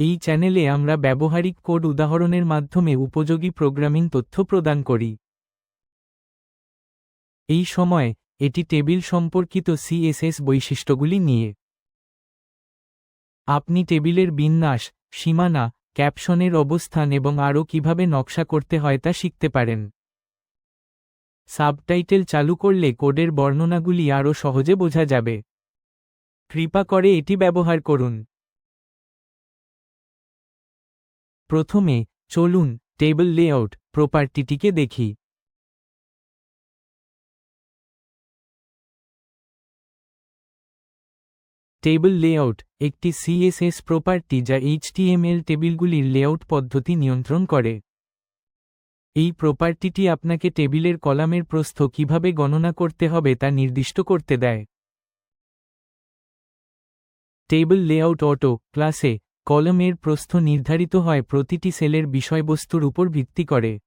এই চ্যানেলে আমরা ব্যবহারিক কোড উদাহরণের মাধ্যমে উপযোগী প্রোগ্রামিং তথ্য প্রদান করি। এই সময়, এটি টেবিল সম্পর্কিত সিএসএস বৈশিষ্ট্যগুলি নিয়ে। আপনি টেবিলের বিন্যাস, সীমানা, ক্যাপশনের অবস্থান এবং আরও কীভাবে নকশা করতে হয় তা শিখতে পারেন। সাবটাইটেল চালু করলে কোডের বর্ণনাগুলি আরও সহজে বোঝা যাবে। কৃপা করে এটি ব্যবহার করুন। প্রথমে চলুন টেবিল লেআউট প্রপার্টিটিকে দেখি। টেবিল লেআউট একটি সিএসএস প্রপার্টি যা এইচটিএমএল টেবিলগুলির লেআউট পদ্ধতি নিয়ন্ত্রণ করে। এই প্রপার্টিটি আপনাকে টেবিলের কলামের প্রস্থ কীভাবে গণনা করতে হবে তা নির্দিষ্ট করতে দেয়। টেবিল লেআউট অটো ক্লাসে কলমের প্রস্থ নির্ধারিত হয় প্রতিটি সেলের বিষয়বস্তুর উপর ভিত্তি করে।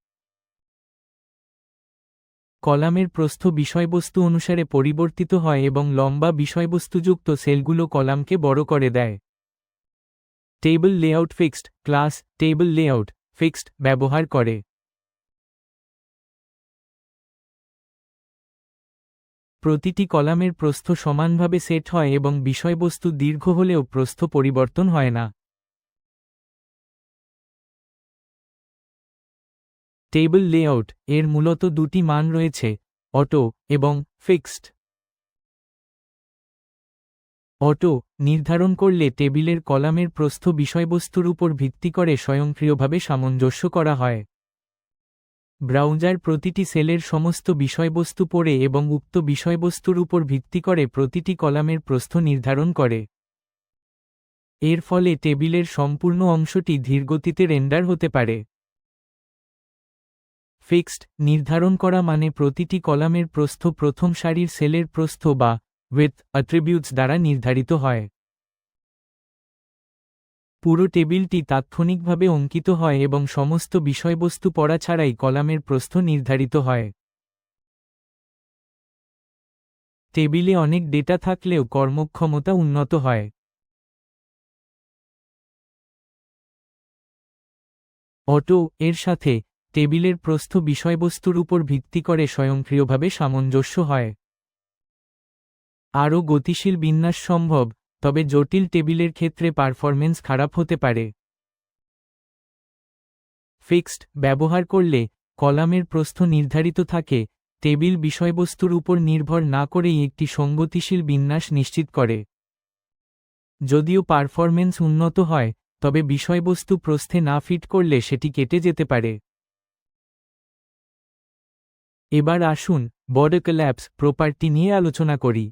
কলামের প্রস্থ বিষয়বস্তু অনুসারে পরিবর্তিত হয় এবং লম্বা বিষয়বস্তুযুক্ত সেলগুলো কলামকে বড় করে দেয়। Table layout fixed class table layout fixed ব্যবহার করে। প্রতিটি কলামের প্রস্থ সমানভাবে সেট হয় এবং বিষয়বস্তু দীর্ঘ হলেও প্রস্থ পরিবর্তন হয় না। টেবিল লেআউট, এর মূলত দুটি মান রয়েছে, অটো এবং ফিক্সড। অটো নির্ধারণ করলে টেবিলের কলামের প্রস্থ বিষয়বস্তুর উপর ভিত্তি করে স্বয়ংক্রিয়ভাবে সামঞ্জস্য করা হয়। ব্রাউজার প্রতিটি সেলের সমস্ত বিষয়বস্তু পড়ে এবং উক্ত বিষয়বস্তুর উপর ভিত্তি করে প্রতিটি কলামের প্রস্থ নির্ধারণ করে। এর ফলে টেবিলের সম্পূর্ণ অংশটি ধীরগতিতে রেন্ডার হতে পারে। ফিক্সড, নির্ধারণ করা মানে প্রতিটি কলামের প্রস্থ প্রথম সারির সেলের প্রস্থ বা উইথ অ্যাট্রিবিউটস দ্বারা নির্ধারিত হয়। পুরো টেবিলটি তাৎক্ষণিকভাবে অঙ্কিত হয় এবং সমস্ত বিষয়বস্তু পড়া ছাড়াই কলামের প্রস্থ নির্ধারিত হয়। টেবিলে অনেক ডেটা থাকলেও কর্মক্ষমতা উন্নত হয়। অটো, এর সাথে টেবিলের প্রস্থ বিষয়বস্তুর উপর ভিত্তি করে স্বয়ংক্রিয়ভাবে সামঞ্জস্য হয়। আরও গতিশীল বিন্যাস সম্ভব, তবে জটিল টেবিলের ক্ষেত্রে পারফরমেন্স খারাপ হতে পারে। ফিক্সড, ব্যবহার করলে কলামের প্রস্থ নির্ধারিত থাকে, টেবিল বিষয়বস্তুর উপর নির্ভর না করেই একটি সঙ্গতিশীল বিন্যাস নিশ্চিত করে। যদিও পারফরমেন্স উন্নত হয়, তবে বিষয়বস্তু প্রস্থে না ফিট করলে সেটি কেটে যেতে পারে। এবার আসুন বর্ডার কল্যাপস প্রপার্টি নিয়ে আলোচনা করি।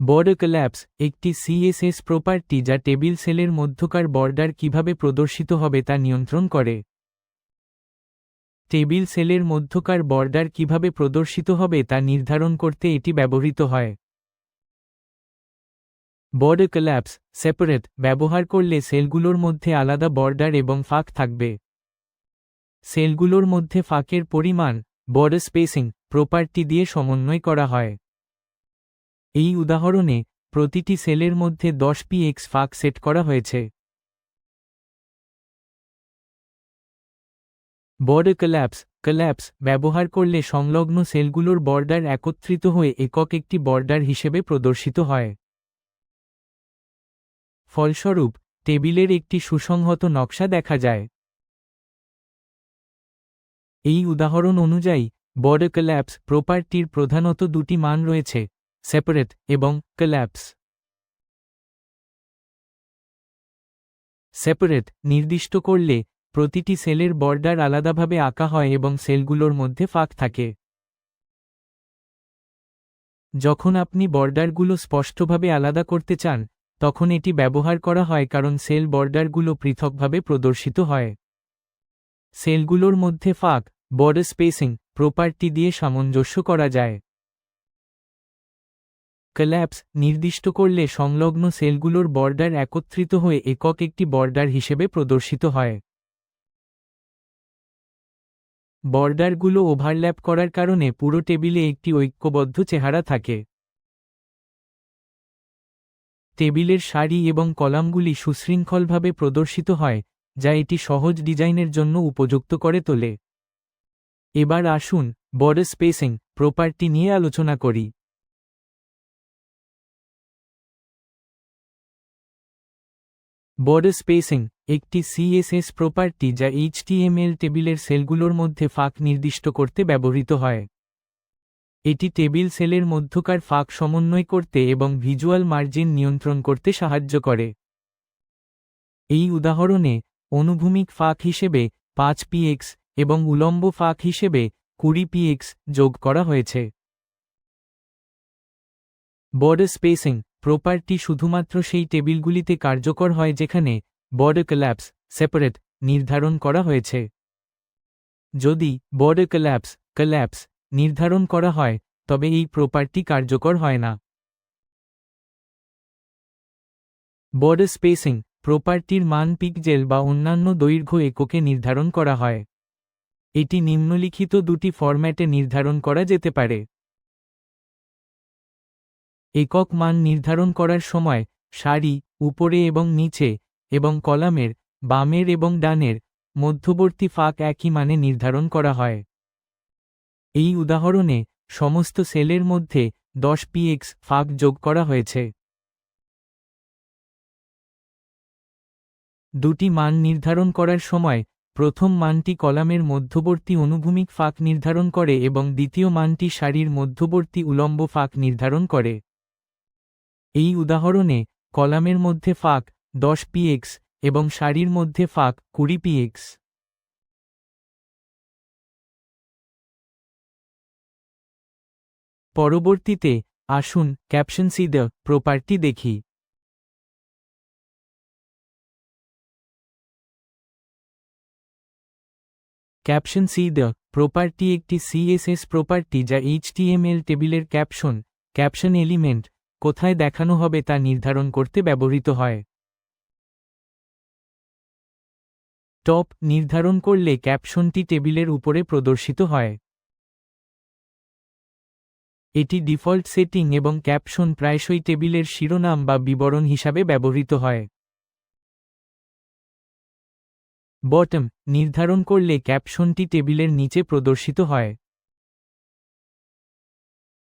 বর্ডার কল্যাপস একটি সিএসএস প্রপার্টি যা টেবিল সেলের মধ্যকার বর্ডার কীভাবে প্রদর্শিত হবে তা নিয়ন্ত্রণ করে। টেবিল সেলের মধ্যকার বর্ডার কীভাবে প্রদর্শিত হবে তা নির্ধারণ করতে এটি ব্যবহৃত হয়। বর্ডার কল্যাপস সেপারেট, ব্যবহার করলে সেলগুলোর মধ্যে আলাদা বর্ডার এবং ফাঁক থাকবে। সেলগুলোর মধ্যে ফাঁকের পরিমাণ বর্ডার স্পেসিং, প্রপার্টি দিয়ে সমন্বয় করা হয়। এই উদাহরণে, প্রতিটি সেলের মধ্যে দশ পি এক্স ফাঁক সেট করা হয়েছে। বর্ডার কল্যাপস কল্যাপস ব্যবহার করলে সংলগ্ন সেলগুলোর বর্ডার একত্রিত হয়ে একক একটি বর্ডার হিসেবে প্রদর্শিত হয়। ফলস্বরূপ, টেবিলের একটি সুসংহত নকশা দেখা যায়। এই উদাহরণ অনুযায়ী, বর্ডার কল্যাপস প্রপার্টির প্রধানত দুটি মান রয়েছে, সেপারেট এবং কল্যাপস সেপারেট নির্দিষ্ট করলে, প্রতিটি সেলের বর্ডার আলাদাভাবে আঁকা হয় এবং সেলগুলোর মধ্যে ফাঁক থাকে। যখন আপনি বর্ডারগুলো স্পষ্টভাবে আলাদা করতে চান তখন এটি ব্যবহার করা হয় কারণ সেল বর্ডারগুলো পৃথকভাবে প্রদর্শিত হয়। সেলগুলোর মধ্যে ফাঁক বর্ডার স্পেসিং, প্রপার্টি দিয়ে সামঞ্জস্য করা যায়। কল্যাপস নির্দিষ্ট করলে সংলগ্ন সেলগুলোর বর্ডার একত্রিত হয়ে একক একটি বর্ডার হিসেবে প্রদর্শিত হয়। বর্ডারগুলো ওভারল্যাপ করার কারণে পুরো টেবিলে একটি ঐক্যবদ্ধ চেহারা থাকে। টেবিলের সারি এবং কলামগুলি সুশৃঙ্খলভাবে প্রদর্শিত হয়, যা এটি সহজ ডিজাইনের জন্য উপযুক্ত করে তোলে। এবার আসুন বড় স্পেসিং প্রপার্টি নিয়ে আলোচনা করি। বর্ডার স্পেসিং একটি সিএসএস প্রপার্টি যা এইচটিএমএল টেবিলের সেলগুলোর মধ্যে ফাঁক নির্দিষ্ট করতে ব্যবহৃত হয়। এটি টেবিল সেলের মধ্যকার ফাঁক সমন্বয় করতে এবং ভিজুয়াল মার্জিন নিয়ন্ত্রণ করতে সাহায্য করে। এই উদাহরণে, অনুভূমিক ফাঁক হিসেবে পাঁচ পিএক্স এবং উলম্ব ফাঁক হিসেবে কুড়ি পিএক্স যোগ করা হয়েছে। বর্ডার স্পেসিং প্রপার্টি শুধুমাত্র সেই টেবিলগুলিতে কার্যকর হয় যেখানে বর্ডার কল্যাপস সেপারেট নির্ধারণ করা হয়েছে। যদি বর্ডার কল্যাপস কল্যাপস নির্ধারণ করা হয়, তবে এই প্রপার্টি কার্যকর হয় না। বর্ডার স্পেসিং প্রপার্টির মান পিকজেল বা অন্যান্য দৈর্ঘ্য এককে নির্ধারণ করা হয়। এটি নিম্নলিখিত দুটি ফরম্যাটে নির্ধারণ করা যেতে পারে। একক মান নির্ধারণ করার সময়, সারি, উপরে এবং নিচে, এবং কলামের, বামের এবং ডানের, মধ্যবর্তী ফাঁক একই মানে নির্ধারণ করা হয়। এই উদাহরণে সমস্ত সেলের মধ্যে দশ পিএক্স ফাঁক যোগ করা হয়েছে। দুটি মান নির্ধারণ করার সময় প্রথম মানটি কলামের মধ্যবর্তী অনুভূমিক ফাঁক নির্ধারণ করে এবং দ্বিতীয় মানটি সারির মধ্যবর্তী উলম্ব ফাঁক নির্ধারণ করে। এই উদাহরণে কলামের মধ্যে ফাঁক দশ পিএক্স এবং সারির মধ্যে ফাঁক কুড়ি পিএক্স। পরবর্তীতে আসুন ক্যাপশন সি দ্য প্রপার্টি দেখি। ক্যাপশন সি দ্য প্রপার্টি একটি সিএসএস প্রপার্টি যা এইচটিএমএল টেবিলের ক্যাপশন ক্যাপশন এলিমেন্ট কোথায় দেখানো হবে তা নির্ধারণ করতে ব্যবহৃত হয়। টপ নির্ধারণ করলে ক্যাপশনটি টেবিলের উপরে প্রদর্শিত হয়। এটি ডিফল্ট সেটিং এবং ক্যাপশন প্রায়শই টেবিলের শিরোনাম বা বিবরণ হিসাবে ব্যবহৃত হয়। বটম, নির্ধারণ করলে ক্যাপশনটি টেবিলের নিচে প্রদর্শিত হয়।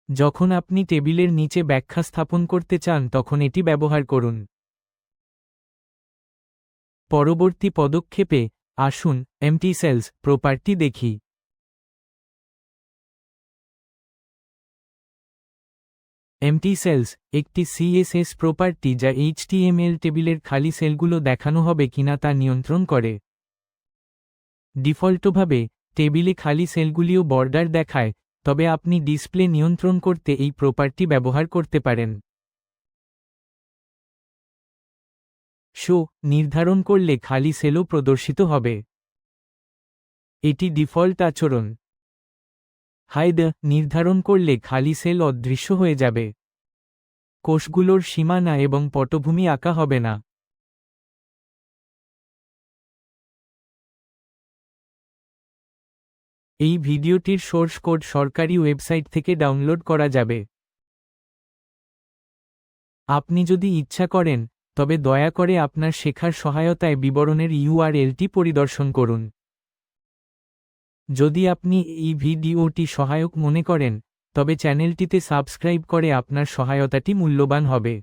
যখন আপনি টেবিলের নিচে ব্যাখ্যা স্থাপন করতে চান, তখন এটি ব্যবহার করুন। পরবর্তী পদক্ষেপে আসুন এমটি সেলস প্রপার্টি দেখি। এমটি সেলস একটি সিএসএস প্রপার্টি যা এইচটিএমএল টেবিলের খালি সেলগুলো দেখানো হবে কিনা তা নিয়ন্ত্রণ করে। ডিফল্টভাবে, টেবিলে খালি সেলগুলিও বর্ডার দেখায়, তবে আপনি ডিসপ্লে নিয়ন্ত্রণ করতে এই প্রপার্টি ব্যবহার করতে পারেন। শো, নির্ধারণ করলে খালি সেলও প্রদর্শিত হবে। এটি ডিফল্ট আচরণ। হাইদ নির্ধারণ করলে খালি সেল অদৃশ্য হয়ে যাবে। কোষগুলোর সীমানা এবং পটভূমি আঁকা হবে না। এই ভিডিওটির সোর্স কোড সরকারি ওয়েবসাইট থেকে ডাউনলোড করা যাবে। আপনি যদি ইচ্ছা করেন, তবে দয়া করে আপনার শেখার সহায়তায় বিবরণের ইউআরএলটি পরিদর্শন করুন। যদি আপনি এই ভিডিওটি সহায়ক মনে করেন, তবে চ্যানেলটিতে সাবস্ক্রাইব করে আপনার সহায়তাটি মূল্যবান হবে।